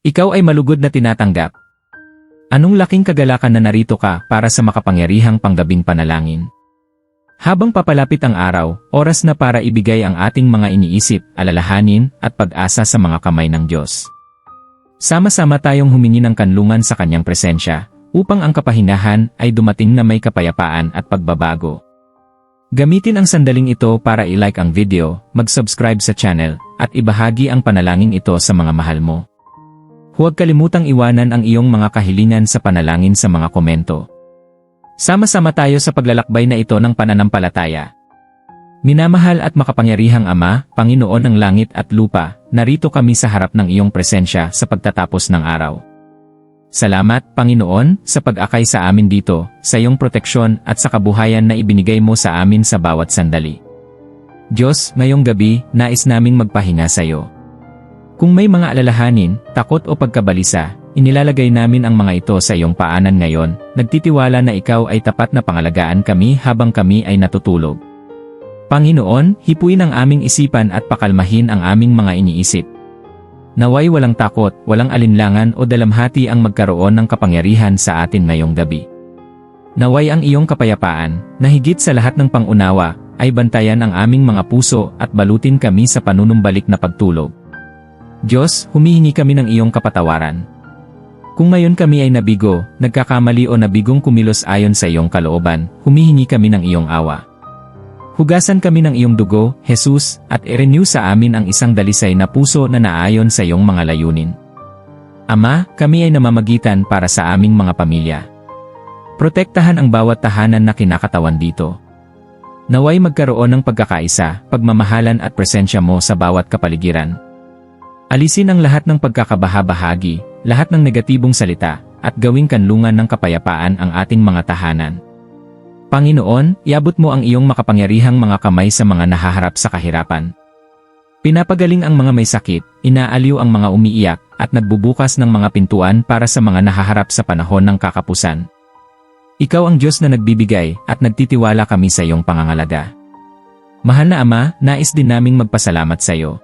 Ikaw ay malugod na tinatanggap. Anong laking kagalakan na narito ka para sa makapangyarihang panggabing panalangin? Habang papalapit ang araw, oras na para ibigay ang ating mga iniisip, alalahanin, at pag-asa sa mga kamay ng Diyos. Sama-sama tayong humingi ng kanlungan sa Kanyang presensya, upang ang kapahinahan ay dumating na may kapayapaan at pagbabago. Gamitin ang sandaling ito para i-like ang video, mag-subscribe sa channel, at ibahagi ang panalangin ito sa mga mahal mo. Huwag kalimutang iwanan ang iyong mga kahilingan sa panalangin sa mga komento. Sama-sama tayo sa paglalakbay na ito ng pananampalataya. Minamahal at makapangyarihang Ama, Panginoon ng langit at lupa, narito kami sa harap ng iyong presensya sa pagtatapos ng araw. Salamat, Panginoon, sa pag-akay sa amin dito, sa iyong proteksyon at sa kabuhayan na ibinigay mo sa amin sa bawat sandali. Diyos, ngayong gabi, nais naming magpahinga sa iyo. Kung may mga alalahanin, takot o pagkabalisa, inilalagay namin ang mga ito sa iyong paanan ngayon, nagtitiwala na ikaw ay tapat na pangalagaan kami habang kami ay natutulog. Panginoon, hipuin ang aming isipan at pakalmahin ang aming mga iniisip. Naway walang takot, walang alinlangan o dalamhati ang magkaroon ng kapangyarihan sa atin ngayong gabi. Naway ang iyong kapayapaan, na higit sa lahat ng pangunawa, ay bantayan ang aming mga puso at balutin kami sa panunumbalik na pagtulog. Diyos, humihingi kami ng iyong kapatawaran. Kung ngayon kami ay nabigo, nagkakamali o nabigong kumilos ayon sa iyong kalooban, humihingi kami ng iyong awa. Hugasan kami ng iyong dugo, Jesus, at i-renew sa amin ang isang dalisay na puso na naayon sa iyong mga layunin. Ama, kami ay namamagitan para sa aming mga pamilya. Protektahan ang bawat tahanan na kinakatawan dito. Naway magkaroon ng pagkakaisa, pagmamahalan at presensya mo sa bawat kapaligiran. Alisin ang lahat ng pagkakabaha-bahagi, lahat ng negatibong salita, at gawing kanlungan ng kapayapaan ang ating mga tahanan. Panginoon, iabot mo ang iyong makapangyarihang mga kamay sa mga nahaharap sa kahirapan. Pinapagaling ang mga may sakit, inaaliw ang mga umiiyak, at nagbubukas ng mga pintuan para sa mga nahaharap sa panahon ng kakapusan. Ikaw ang Diyos na nagbibigay at nagtitiwala kami sa iyong pangangalaga. Mahal na Ama, nais din naming magpasalamat sa iyo.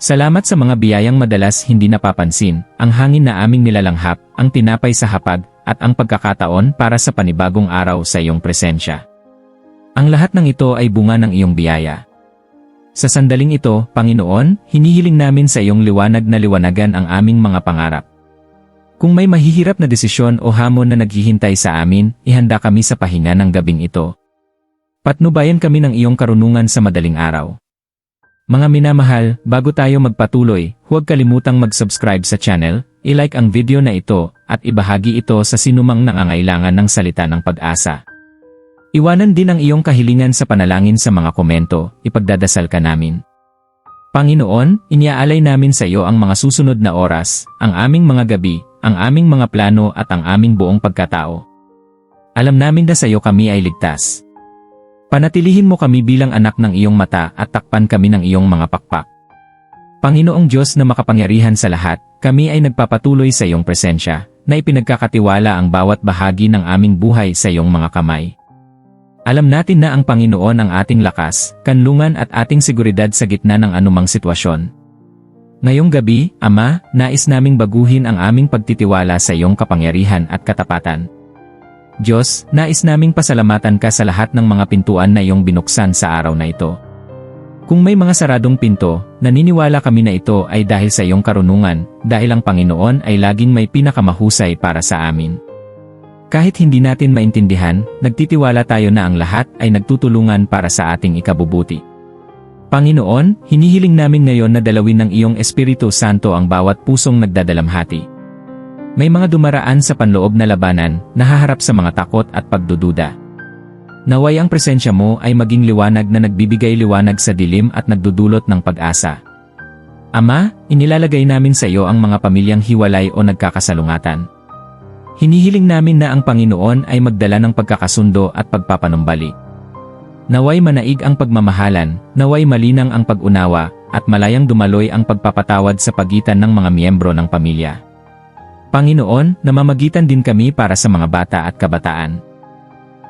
Salamat sa mga biyayang madalas hindi napapansin, ang hangin na aming nilalanghap, ang tinapay sa hapag, at ang pagkakataon para sa panibagong araw sa iyong presensya. Ang lahat ng ito ay bunga ng iyong biyaya. Sa sandaling ito, Panginoon, hinihiling namin sa iyong liwanag na liwanagan ang aming mga pangarap. Kung may mahihirap na desisyon o hamon na naghihintay sa amin, ihanda kami sa pahinga ng gabing ito. Patnubayan kami ng iyong karunungan sa madaling araw. Mga minamahal, bago tayo magpatuloy, huwag kalimutang mag-subscribe sa channel, i-like ang video na ito, at ibahagi ito sa sinumang nangangailangan ng salita ng pag-asa. Iwanan din ang iyong kahilingan sa panalangin sa mga komento, ipagdadasal ka namin. Panginoon, iniaalay namin sa iyo ang mga susunod na oras, ang aming mga gabi, ang aming mga plano at ang aming buong pagkatao. Alam namin na sa iyo kami ay ligtas. Panatilihin mo kami bilang anak ng iyong mata at takpan kami ng iyong mga pakpak. Panginoong Diyos na makapangyarihan sa lahat, kami ay nagpapatuloy sa iyong presensya, na ipinagkakatiwala ang bawat bahagi ng aming buhay sa iyong mga kamay. Alam natin na ang Panginoon ang ating lakas, kanlungan at ating seguridad sa gitna ng anumang sitwasyon. Ngayong gabi, Ama, nais naming baguhin ang aming pagtitiwala sa iyong kapangyarihan at katapatan. Diyos, nais naming pasalamatan ka sa lahat ng mga pintuan na iyong binuksan sa araw na ito. Kung may mga saradong pinto, naniniwala kami na ito ay dahil sa iyong karunungan, dahil ang Panginoon ay laging may pinakamahusay para sa amin. Kahit hindi natin maintindihan, nagtitiwala tayo na ang lahat ay nagtutulungan para sa ating ikabubuti. Panginoon, hinihiling namin ngayon na dalawin ng iyong Espiritu Santo ang bawat pusong nagdadalamhati. May mga dumaraan sa panloob na labanan, nahaharap sa mga takot at pagdududa. Naway ang presensya mo ay maging liwanag na nagbibigay liwanag sa dilim at nagdudulot ng pag-asa. Ama, inilalagay namin sa iyo ang mga pamilyang hiwalay o nagkakasalungatan. Hinihiling namin na ang Panginoon ay magdala ng pagkakasundo at pagpapanumbalik. Naway manaig ang pagmamahalan, naway malinang ang pag-unawa, at malayang dumaloy ang pagpapatawad sa pagitan ng mga miyembro ng pamilya. Panginoon, namamagitan din kami para sa mga bata at kabataan.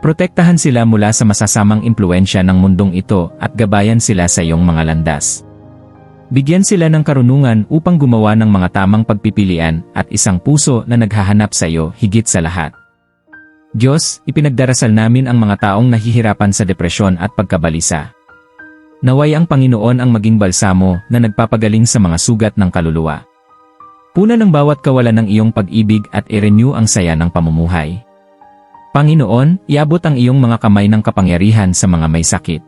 Protektahan sila mula sa masasamang impluensya ng mundong ito at gabayan sila sa iyong mga landas. Bigyan sila ng karunungan upang gumawa ng mga tamang pagpipilian at isang puso na naghahanap sa iyo higit sa lahat. Diyos, ipinagdarasal namin ang mga taong nahihirapan sa depresyon at pagkabalisa. Naway ang Panginoon ang maging balsamo na nagpapagaling sa mga sugat ng kaluluwa. Puna ng bawat kawalan ng iyong pag-ibig at i-renew ang saya ng pamumuhay. Panginoon, iabot ang iyong mga kamay ng kapangyarihan sa mga may sakit.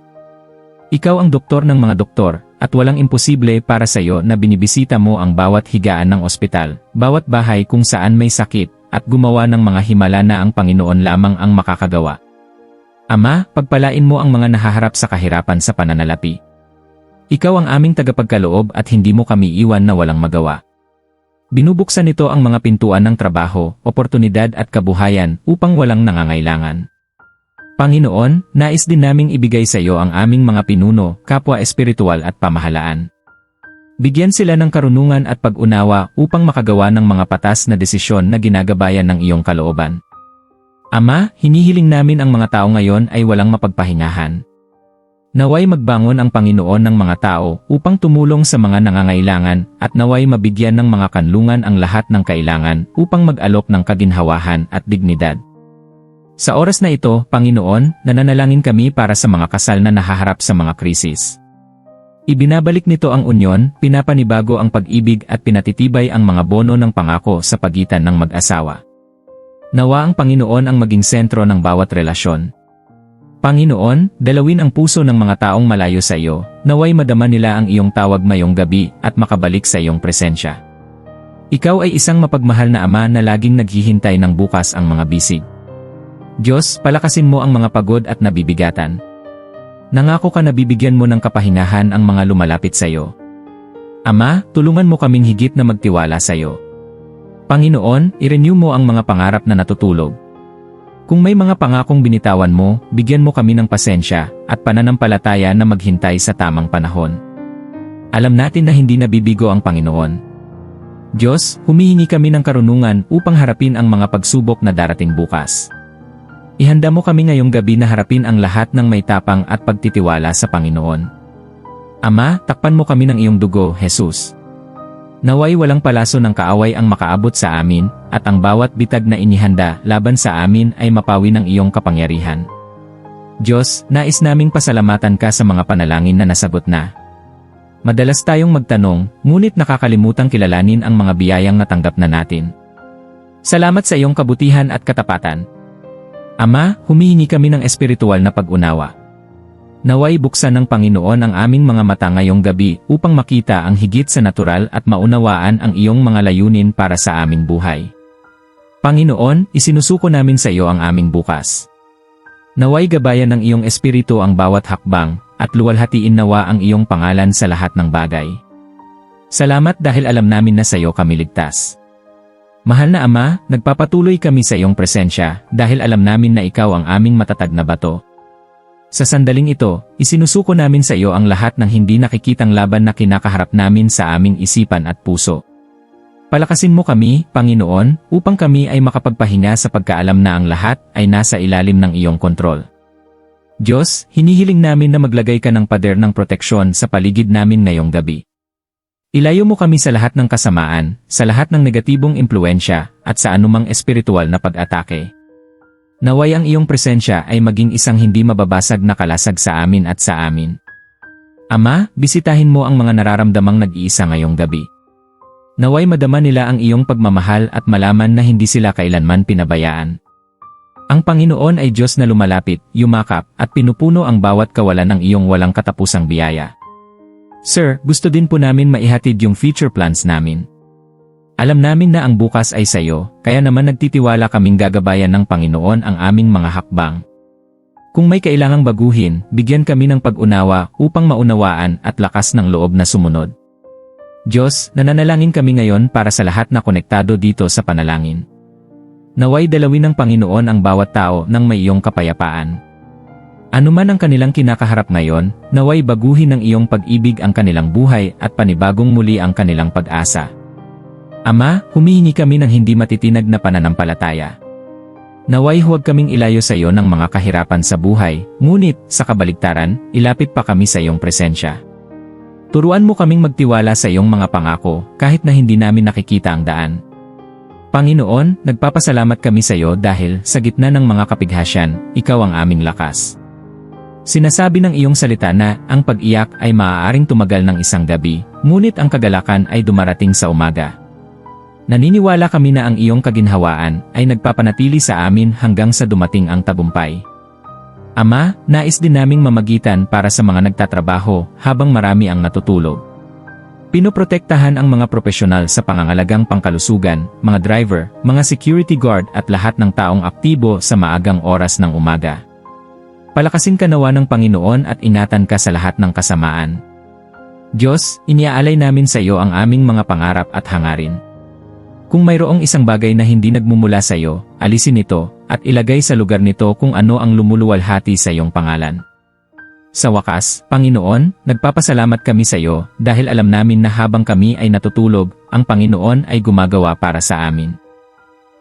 Ikaw ang doktor ng mga doktor, at walang imposible para sa iyo na binibisita mo ang bawat higaan ng ospital, bawat bahay kung saan may sakit, at gumawa ng mga himala na ang Panginoon lamang ang makakagawa. Ama, pagpalain mo ang mga nahaharap sa kahirapan sa pananalapi. Ikaw ang aming tagapagkaloob at hindi mo kami iwan na walang magawa. Binubuksan nito ang mga pintuan ng trabaho, oportunidad at kabuhayan upang walang nangangailangan. Panginoon, nais din naming ibigay sa iyo ang aming mga pinuno, kapwa espiritual at pamahalaan. Bigyan sila ng karunungan at pag-unawa upang makagawa ng mga patas na desisyon na ginagabayan ng iyong kalooban. Ama, hinihiling namin ang mga tao ngayon ay walang mapagpahingahan. Naway magbangon ang Panginoon ng mga tao upang tumulong sa mga nangangailangan at naway mabigyan ng mga kanlungan ang lahat ng kailangan upang mag-alok ng kaginhawahan at dignidad. Sa oras na ito, Panginoon, nananalangin kami para sa mga kasal na nahaharap sa mga krisis. Ibinabalik nito ang unyon, pinapanibago ang pag-ibig at pinatitibay ang mga bono ng pangako sa pagitan ng mag-asawa. Nawa ang Panginoon ang maging sentro ng bawat relasyon, Panginoon, dalawin ang puso ng mga taong malayo sa iyo, naway madama nila ang iyong tawag mayong gabi at makabalik sa iyong presensya. Ikaw ay isang mapagmahal na ama na laging naghihintay ng bukas ang mga bisig. Diyos, palakasin mo ang mga pagod at nabibigatan. Nangako ka na bibigyan mo ng kapahingahan ang mga lumalapit sa iyo. Ama, tulungan mo kaming higit na magtiwala sa iyo. Panginoon, i-renew mo ang mga pangarap na natutulog. Kung may mga pangakong binitawan mo, bigyan mo kami ng pasensya at pananampalataya na maghintay sa tamang panahon. Alam natin na hindi nabibigo ang Panginoon. Diyos, humihingi kami ng karunungan upang harapin ang mga pagsubok na darating bukas. Ihanda mo kami ngayong gabi na harapin ang lahat ng may tapang at pagtitiwala sa Panginoon. Ama, takpan mo kami ng iyong dugo, Jesus. Naway walang palaso ng kaaway ang makaabot sa amin, at ang bawat bitag na inihanda laban sa amin ay mapawi ng iyong kapangyarihan. Diyos, nais naming pasalamatan ka sa mga panalangin na nasagot na. Madalas tayong magtanong, ngunit nakakalimutang kilalanin ang mga biyayang natanggap na natin. Salamat sa iyong kabutihan at katapatan. Ama, humihingi kami ng espiritual na pag-unawa. Naway buksan ng Panginoon ang aming mga mata ngayong gabi upang makita ang higit sa natural at maunawaan ang iyong mga layunin para sa aming buhay. Panginoon, isinusuko namin sa iyo ang aming bukas. Naway gabayan ng iyong espiritu ang bawat hakbang, at luwalhatiin nawa ang iyong pangalan sa lahat ng bagay. Salamat dahil alam namin na sa iyo kami ligtas. Mahal na Ama, nagpapatuloy kami sa iyong presensya dahil alam namin na ikaw ang aming matatag na bato sa sandaling ito, isinusuko namin sa iyo ang lahat ng hindi nakikitang laban na kinakaharap namin sa aming isipan at puso. Palakasin mo kami, Panginoon, upang kami ay makapagpahinga sa pagkaalam na ang lahat ay nasa ilalim ng iyong kontrol. Diyos, hinihiling namin na maglagay ka ng pader ng proteksyon sa paligid namin ngayong gabi. Ilayo mo kami sa lahat ng kasamaan, sa lahat ng negatibong impluensya, at sa anumang espiritual na pag-atake. Naway ang iyong presensya ay maging isang hindi mababasag na kalasag sa amin at sa amin. Ama, bisitahin mo ang mga nararamdamang nag-iisa ngayong gabi. Naway madama nila ang iyong pagmamahal at malaman na hindi sila kailanman pinabayaan. Ang Panginoon ay Diyos na lumalapit, yumakap, at pinupuno ang bawat kawalan ng iyong walang katapusang biyaya. Sir, gusto din po namin maihatid yung future plans namin. Alam namin na ang bukas ay sa iyo, kaya naman nagtitiwala kaming gagabayan ng Panginoon ang aming mga hakbang. Kung may kailangang baguhin, bigyan kami ng pag-unawa upang maunawaan at lakas ng loob na sumunod. Diyos, nananalangin kami ngayon para sa lahat na konektado dito sa panalangin. Naway dalawin ng Panginoon ang bawat tao ng may iyong kapayapaan. Ano man ang kanilang kinakaharap ngayon, naway baguhin ng iyong pag-ibig ang kanilang buhay at panibagong muli ang kanilang pag-asa. Ama, humihingi kami ng hindi matitinag na pananampalataya. Naway huwag kaming ilayo sa iyo ng mga kahirapan sa buhay, ngunit, sa kabaligtaran, ilapit pa kami sa iyong presensya. Turuan mo kaming magtiwala sa iyong mga pangako kahit na hindi namin nakikita ang daan. Panginoon, nagpapasalamat kami sa iyo dahil sa gitna ng mga kapighasyan, ikaw ang aming lakas. Sinasabi ng iyong salita na ang pag-iyak ay maaaring tumagal ng isang gabi, ngunit ang kagalakan ay dumarating sa umaga. Naniniwala kami na ang iyong kaginhawaan ay nagpapanatili sa amin hanggang sa dumating ang tagumpay. Ama, nais din naming mamagitan para sa mga nagtatrabaho habang marami ang natutulog. Pinoprotektahan ang mga profesional sa pangangalagang pangkalusugan, mga driver, mga security guard at lahat ng taong aktibo sa maagang oras ng umaga. Palakasin ka nawa ng Panginoon at ingatan ka sa lahat ng kasamaan. Diyos, iniaalay namin sa iyo ang aming mga pangarap at hangarin. Kung mayroong isang bagay na hindi nagmumula sa iyo, alisin ito, at ilagay sa lugar nito kung ano ang lumuluwalhati sa iyong pangalan. Sa wakas, Panginoon, nagpapasalamat kami sa iyo dahil alam namin na habang kami ay natutulog, ang Panginoon ay gumagawa para sa amin.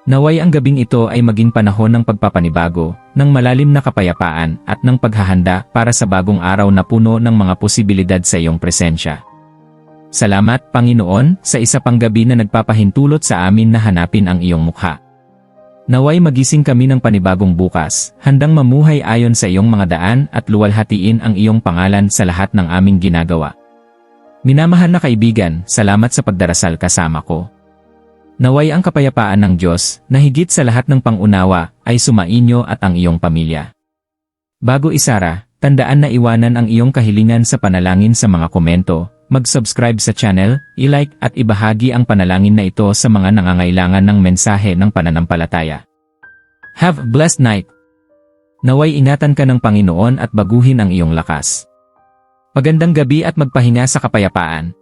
Naway ang gabing ito ay maging panahon ng pagpapanibago, ng malalim na kapayapaan at ng paghahanda para sa bagong araw na puno ng mga posibilidad sa iyong presensya. Salamat, Panginoon, sa isa pang gabi na nagpapahintulot sa amin na hanapin ang iyong mukha. Naway magising kami ng panibagong bukas, handang mamuhay ayon sa iyong mga daan at luwalhatiin ang iyong pangalan sa lahat ng aming ginagawa. Minamahal na kaibigan, salamat sa pagdarasal kasama ko. Naway ang kapayapaan ng Diyos, na higit sa lahat ng pangunawa, ay sumainyo at ang iyong pamilya. Bago isara, tandaan na iwanan ang iyong kahilingan sa panalangin sa mga komento, mag-subscribe sa channel, i-like at ibahagi ang panalangin na ito sa mga nangangailangan ng mensahe ng pananampalataya. Have a blessed night! Naway ingatan ka ng Panginoon at baguhin ang iyong lakas. Magandang gabi at magpahinga sa kapayapaan.